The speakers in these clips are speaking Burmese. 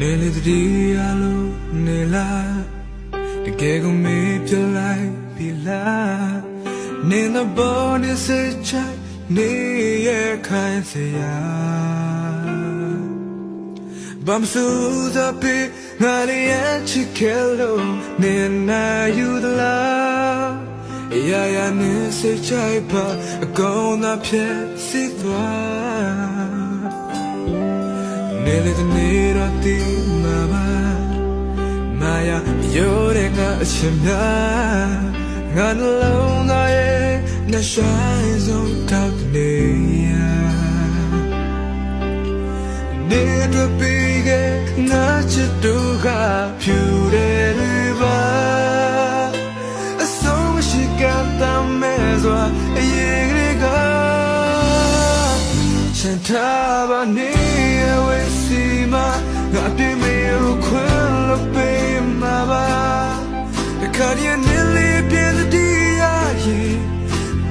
နေလေတည်းရလို့နေလားတကယ်ကိုမေးပြလိုက်ပြီလားနေနဘောနေစေချိုင်နေရခိုင်စရာ Bam su da pe ngari ya chikelo ne na yu da la ya ya ne se chai pa gon na phe si twa ne le de ne ra ti ma ba ma ya yo de nga a chin mya nga na long na ye na shine zone talk ne ya နေတွေ့ပြီးခဲ့ငါချစ်သူကဖြူတယ်တွေပါ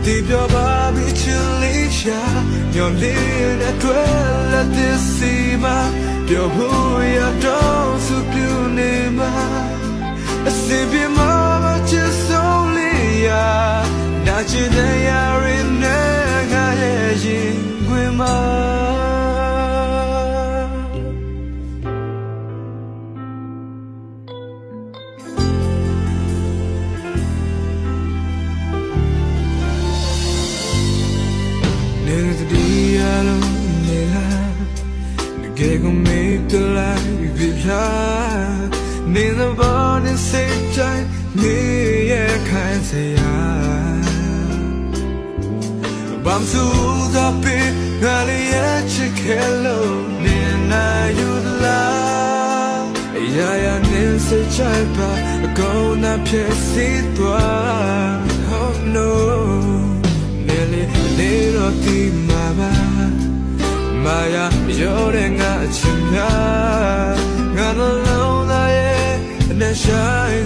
ဒီပြောပါပြီချစ်လေးရှာညော်လေးနဲ့တွေ့လက်သစ်စီမပြောဖို့ရတော့ ရခိုင်စရာဘမ်စုသာပေငါလေးရဲ့ချစ်ခဲလို့နေနာယူလားရာရာနဲ့စိတ်ချပါအကုန်နာဖြစ်စီသွား Oh no နေလေနေတော့ဒီမှာပါမာယာရောတဲ့ငါအချင်များငါနှလုံးသားရဲ့နဲ့ဆိုင်